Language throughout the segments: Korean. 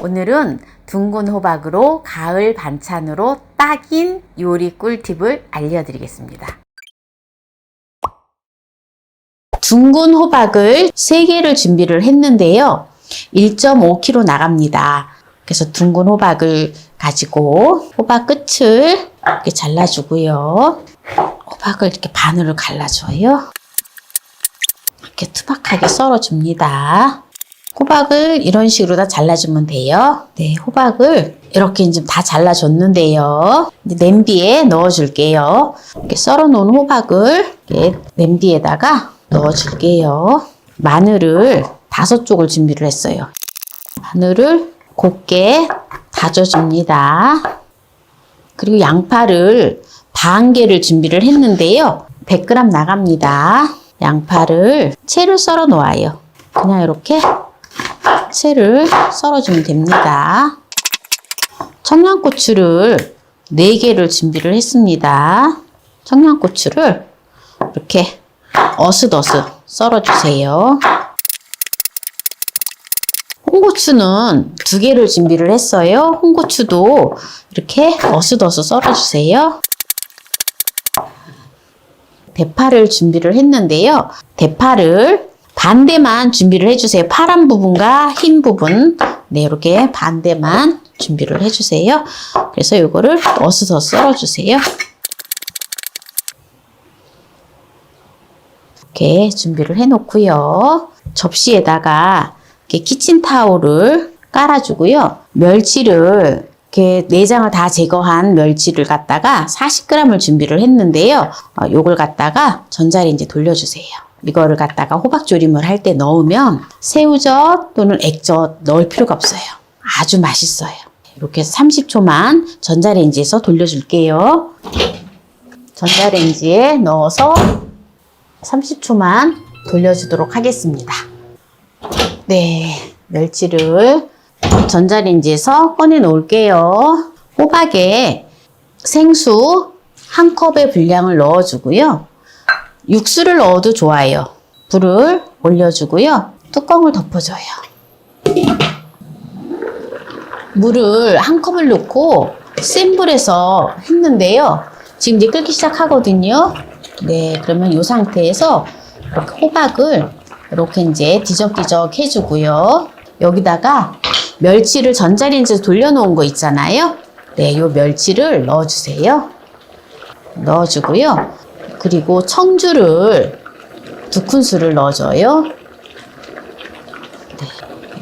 오늘은 둥근 호박으로 가을 반찬으로 딱인 요리 꿀팁을 알려드리겠습니다. 둥근 호박을 3개를 준비를 했는데요. 1.5kg 나갑니다. 그래서 둥근 호박을 가지고 호박 끝을 이렇게 잘라주고요. 호박을 이렇게 반으로 갈라줘요. 이렇게 투박하게 썰어줍니다. 호박을 이런 식으로 다 잘라주면 돼요. 네, 호박을 이렇게 이제 다 잘라줬는데요. 냄비에 넣어줄게요. 이렇게 썰어놓은 호박을 냄비에다가 넣어줄게요. 마늘을 다섯 쪽을 준비를 했어요. 마늘을 곱게 다져줍니다. 그리고 양파를 반 개를 준비를 했는데요. 100g 나갑니다. 양파를 채를 썰어 놓아요. 그냥 이렇게 채를 썰어주면 됩니다. 청양고추를 4개를 준비를 했습니다. 청양고추를 이렇게 어슷어슷 썰어주세요. 홍고추는 2개를 준비를 했어요. 홍고추도 이렇게 어슷어슷 썰어주세요. 대파를 준비를 했는데요. 대파를 반대만 준비를 해주세요. 파란 부분과 흰 부분. 네, 이렇게 반대만 준비를 해주세요. 그래서 이거를 어슷어슷 썰어주세요. 이렇게 준비를 해놓고요. 접시에다가 이렇게 키친타올을 깔아주고요. 멸치를 이렇게 내장을 다 제거한 멸치를 갖다가 40g을 준비를 했는데요. 어, 요걸 갖다가 전자레인지 돌려주세요. 이거를 갖다가 호박조림을 할 때 넣으면 새우젓 또는 액젓 넣을 필요가 없어요. 아주 맛있어요. 이렇게 해서 30초만 전자레인지에서 돌려줄게요. 전자레인지에 넣어서 30초만 돌려주도록 하겠습니다. 네, 멸치를 전자레인지에서 꺼내 놓을게요. 호박에 생수 한 컵의 분량을 넣어주고요. 육수를 넣어도 좋아요. 불을 올려주고요. 뚜껑을 덮어줘요. 물을 한 컵을 넣고 센 불에서 했는데요. 지금 이제 끓기 시작하거든요. 네, 그러면 이 상태에서 이렇게 호박을 이렇게 이제 뒤적뒤적 해주고요. 여기다가 멸치를 전자레인지에 돌려놓은 거 있잖아요. 네, 이 멸치를 넣어주세요. 넣어주고요. 그리고 청주를 두 큰술을 넣어줘요. 네,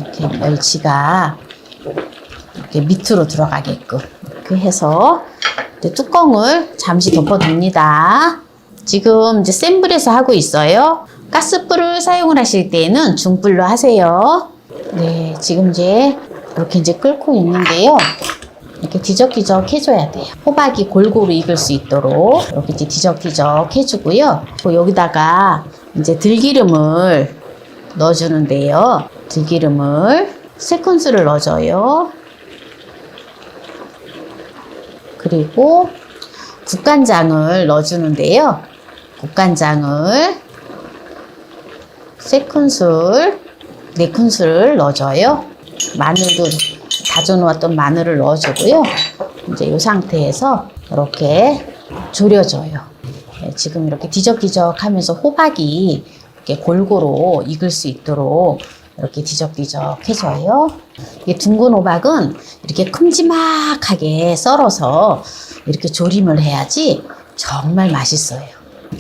이렇게 멸치가 이렇게 밑으로 들어가게끔 이렇게 해서 뚜껑을 잠시 덮어둡니다. 지금 이제 센 불에서 하고 있어요. 가스불을 사용을 하실 때는 중불로 하세요. 네, 지금 이제 이렇게 이제 끓고 있는데요. 이렇게 뒤적뒤적 해줘야 돼요. 호박이 골고루 익을 수 있도록 이렇게 이제 뒤적뒤적 해주고요. 여기다가 이제 들기름을 넣어주는데요. 들기름을 세 큰술을 넣어줘요. 그리고 국간장을 넣어주는데요. 국간장을 세 큰술, 네 큰술을 넣어줘요. 마늘도 다져놓았던 마늘을 넣어주고요. 이제 이 상태에서 이렇게 졸여줘요. 네, 지금 이렇게 뒤적뒤적 하면서 호박이 이렇게 골고루 익을 수 있도록 이렇게 뒤적뒤적 해줘요. 이 둥근 호박은 이렇게 큼지막하게 썰어서 이렇게 조림을 해야지 정말 맛있어요.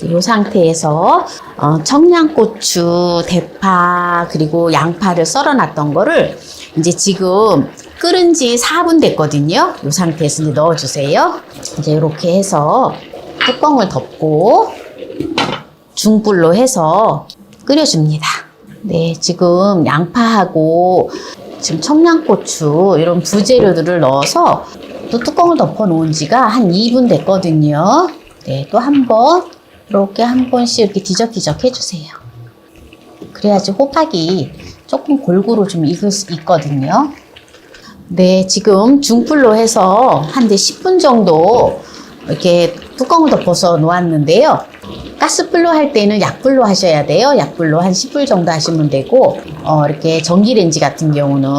이 상태에서 어, 청양고추, 대파 그리고 양파를 썰어놨던 거를 이제 지금 끓은 지 4분 됐거든요. 이 상태에서 이제 넣어주세요. 이제 이렇게 해서 뚜껑을 덮고 중불로 해서 끓여줍니다. 네, 지금 양파하고 지금 청양고추 이런 부재료들을 넣어서 또 뚜껑을 덮어 놓은 지가 한 2분 됐거든요. 네, 또 한 번 이렇게 한 번씩 이렇게 뒤적뒤적 해주세요. 그래야지 호박이 조금 골고루 좀 익을 수 있거든요. 네, 지금 중불로 해서 한 10분 정도 이렇게 뚜껑을 덮어서 놓았는데요. 가스불로 할 때는 약불로 하셔야 돼요. 약불로 한 10불 정도 하시면 되고, 어, 이렇게 전기레인지 같은 경우는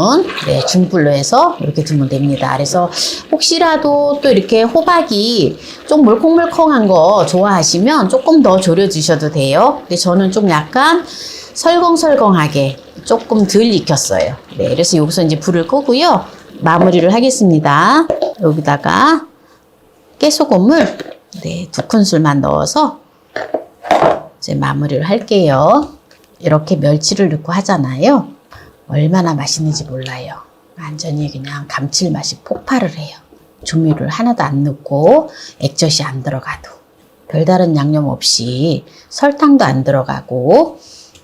네, 중불로 해서 이렇게 두면 됩니다. 그래서 혹시라도 또 이렇게 호박이 좀 물컹물컹한 거 좋아하시면 조금 더 졸여주셔도 돼요. 근데 저는 좀 약간 설렁설렁하게 조금 덜 익혔어요. 네, 그래서 여기서 이제 불을 끄고요. 마무리를 하겠습니다. 여기다가 깨소금을 네, 두 큰술만 넣어서 이제 마무리를 할게요. 이렇게 멸치를 넣고 하잖아요. 얼마나 맛있는지 몰라요. 완전히 그냥 감칠맛이 폭발을 해요. 조미료를 하나도 안 넣고 액젓이 안 들어가도 별다른 양념 없이 설탕도 안 들어가고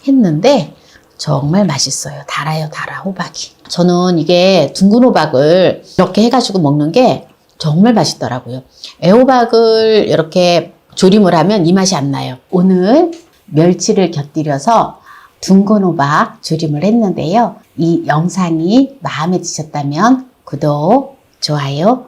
했는데 정말 맛있어요. 달아요, 달아, 호박이. 저는 이게 둥근 호박을 이렇게 해가지고 먹는 게 정말 맛있더라고요. 애호박을 이렇게 조림을 하면 이 맛이 안 나요. 오늘 멸치를 곁들여서 둥근 호박 조림을 했는데요. 이 영상이 마음에 드셨다면 구독, 좋아요,